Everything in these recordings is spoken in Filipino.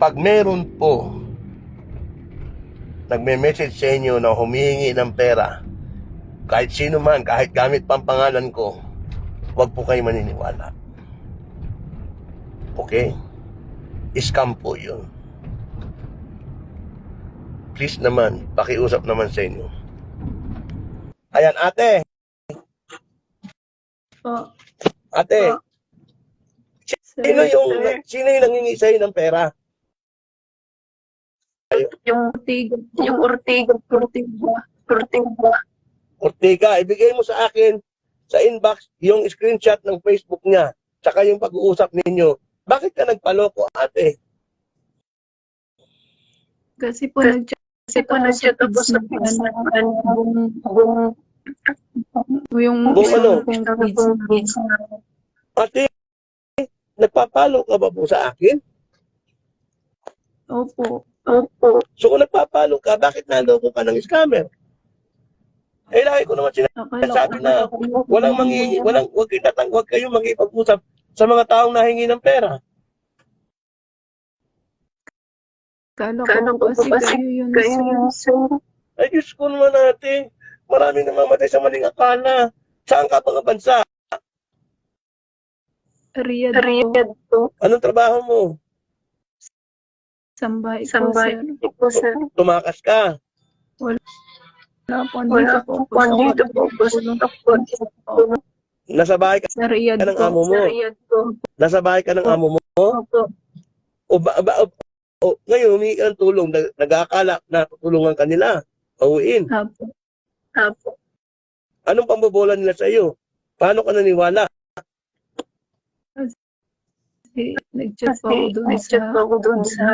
pag meron po nagme-message sa inyo na humihingi ng pera, kahit sino man, kahit gamit pang pangalan ko, huwag po kayo maniniwala. Okay? Scam po yun. Please naman, pakiusap naman sa inyo. Ayan, ate. Po. Ate, Po. Sino yung, sino yung nangingi sa'yo ng pera? Yung Ortiga, yung Ortiga, Ortiga, Ortiga. Ortega, ibigay mo sa akin sa inbox yung screenshot ng Facebook niya, tsaka yung pag-uusap ninyo. Bakit ka nagpaloko, ate? Kasi po nag-chat Kasi po nag-chat ako sa ano, yung yung Kung ano? Ate, nagpapalo ka ba po sa akin? Opo. Opo. So kung nagpapalo ka, bakit naloko ka ng scammer? Eh, lagi ko naman Akala Sabi ko na, walang mangingi, walang, wag kayo tatang, wag kayong mangipag-usap sa mga taong nahingi ng pera. Kala ko kasi kayo yun. kayo sir. Ay, Diyos ko naman ate. Maraming namamatay sa maling akala. Saan ka mga bansa? Riyadh po. Riyadh po. Anong trabaho mo? Sambay po, Sambay sir. po, sir. Tumakas ka. Wala po. Wala Dito po. po. Dito po. Gusto po. Nasa bahay ka, Sa Riyadh ka ng po. amo mo. Sa Riyadh po. Nasa bahay ka ng amo mo. Opo. O, ba, ba, o, o, ngayon, humingi ka ng tulong. Nag, nag-aakala na tutulungan ka nila. Pauwiin. Apo. Opo. Anong pambobola nila sa iyo? Paano ka naniwala? Kasi Nag-chat po ako Kasi doon nag-chat sa po ako doon sa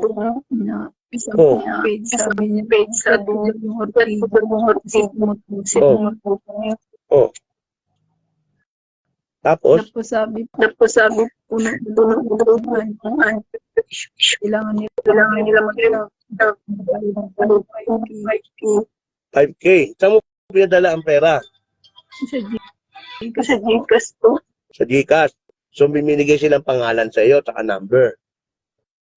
doon na isang Oh. page. Sabi niya, page. Sabi niya, Ortiga. tumutusin. Kasi Oh. Tapos, Tapos sabi po, Tapos sabi puno puno puno puno kailangan nila kailangan nila mag 5K. Saan mo pinadala ang pera? sa G. Kasi Gcash po. Sa GCash. So, binigay silang pangalan sa iyo, tsaka number.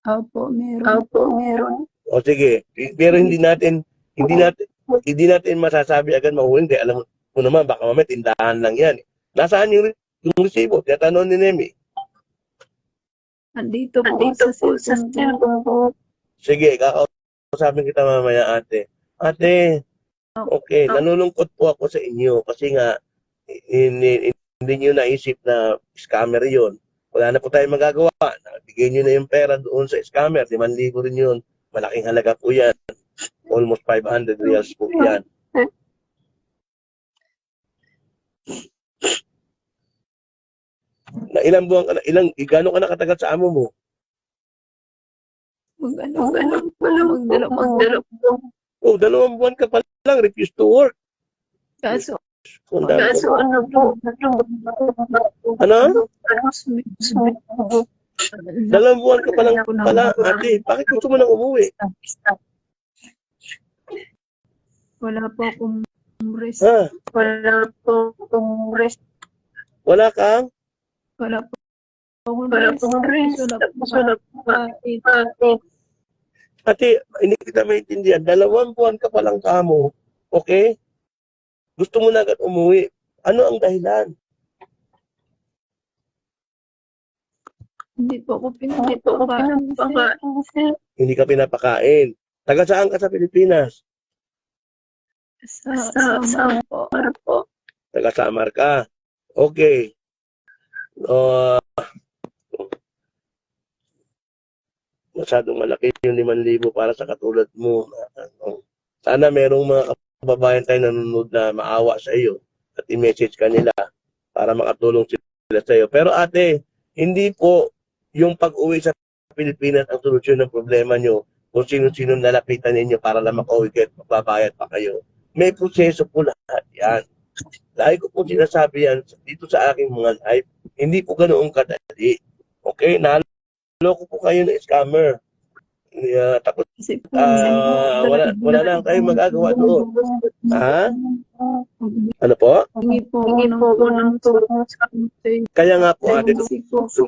Opo, meron. Opo, meron. O sige, pero hindi natin hindi natin hindi natin masasabi agad mahuhuli. Hindi, alam mo naman, baka mamaya tindahan lang yan. Nasaan yung, yung resibo? Tinatanong ni Nemi. Andito po Andito sa po sa cellphone ko. cellphone ko. Sige, kakausapin kita mamaya, ate. Ate, okay, nanulungkot po ako sa inyo kasi nga, hindi, hindi nyo naisip na scammer yon. Wala na po tayong magagawa. Nabigay nyo na yung pera doon sa scammer. 5,000 rin yun. Malaking halaga po yan. Almost 500 reals po yan. Na ilang buwan ka na, ilang, gano'n ka nakatagal sa amo mo? Mag ano, Kung ano, wala Magdala po, po. magdala po. Oh, dalawang buwan ka pa lang, refuse to work. kaso, Kaso ano po, Ano? ano? Dalawang buwan ka pa lang pala, ate. Bakit gusto mo nang umuwi? wala po akong rest. Ha? Wala po akong rest. Wala kang? Wala po akong Wala rest. pong rest. Wala po wala po kahit Ate, hindi kita maintindihan. Dalawang buwan ka pa lang kamo. Okay? Gusto mo na agad umuwi. Ano ang dahilan? hindi po ako hindi pinapakain. pinapakain, sir. Hindi ka pinapakain. Taga saan ka sa Pilipinas? Sa, Sa- sa, sa- po. Para po. Taga Samar ka. Okay. Uh, masyadong malaki yung 5,000 para sa katulad mo. Ano. Sana merong mga kababayan tayo nanonood na maawa sa iyo at i-message ka nila para makatulong sila sa iyo. Pero ate, hindi po yung pag-uwi sa Pilipinas ang solusyon ng problema nyo kung sino-sino nalapitan ninyo para lang makauwi kayo at magbabayad pa kayo. May proseso po lahat yan. Lagi ko po sinasabi yan dito sa aking mga live, hindi po ganoon kadali. Okay? Naloko po kayo ng scammer. Uh, tapos, Kasi po, ah, wala, wala na kayong magagawa doon. Ha? Ano po? Hingi po Hindi ng po ako ng tulong sa Kaya nga po ate,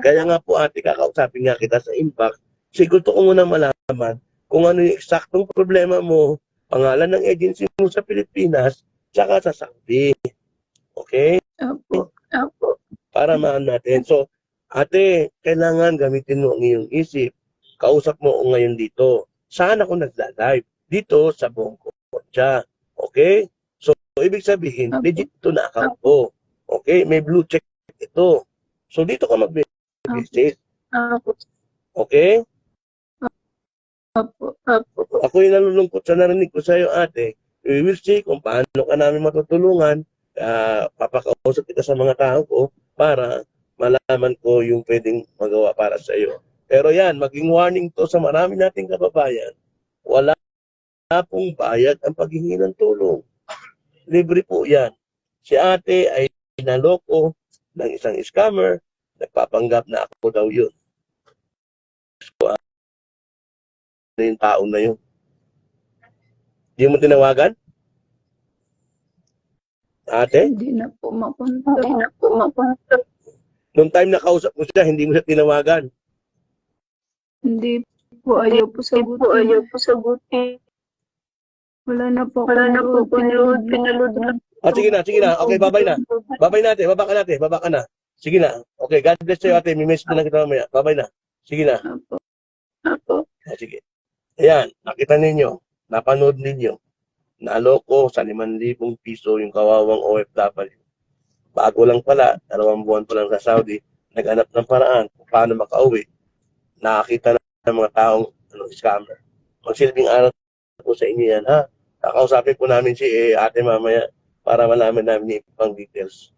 kaya nga po ate, kakausapin nga kita sa impact Kasi gusto ko muna malaman kung ano yung eksaktong problema mo, pangalan ng agency mo sa Pilipinas, tsaka sa Saudi. Okay? Opo. Opo. Para maan natin. So, ate, kailangan gamitin mo ang iyong isip. Kausap mo ngayon dito. Saan ako nagla-live? Dito sa buong kotsa. Okay? So, ibig sabihin, Opo. legit ito na account ko. Okay? May blue check ito. So, dito ka mag-visit. Opo. Okay? Opo. Ako yung nalulungkot sa narinig ko sa iyo, ate. We will see kung paano ka namin matutulungan. Ah, papakausap kita sa mga tao ko para malaman ko yung pwedeng magawa para sa iyo. Pero yan, maging warning to sa marami nating kababayan. Wala pong bayad ang paghingi ng tulong. Libre po yan. Si ate ay naloko ng isang scammer. Nagpapanggap na ako daw yun. So, ah, na yung tao na yun. Di mo tinawagan? Ate? Hindi na po mapunta. Hindi na po mapunta. Nung time na kausap mo siya, hindi mo siya tinawagan. Hindi po ayaw po Hindi po ayaw sagutin. po sagutin. Wala na po Wala na po pinaload. Pinaload na. Ah, sige na, sige na. Okay, babay na. Babay natin, baba ka natin, baba ka na. Sige na. Okay, God bless sa'yo ate. May message na lang kita mamaya. Babay na. Sige na. Opo. Opo. Ah, sige. Ayan, nakita ninyo. Napanood ninyo. Naloko sa 5,000 piso yung kawawang OFW. Bago lang pala, dalawang buwan pa lang sa Saudi, naghanap ng paraan kung paano makauwi. Nakakita na ng mga taong ano, scammer. Magsilbing aral po sa inyo yan, ha? Kakausapin po namin si eh, ate mamaya para malaman namin yung ibang details.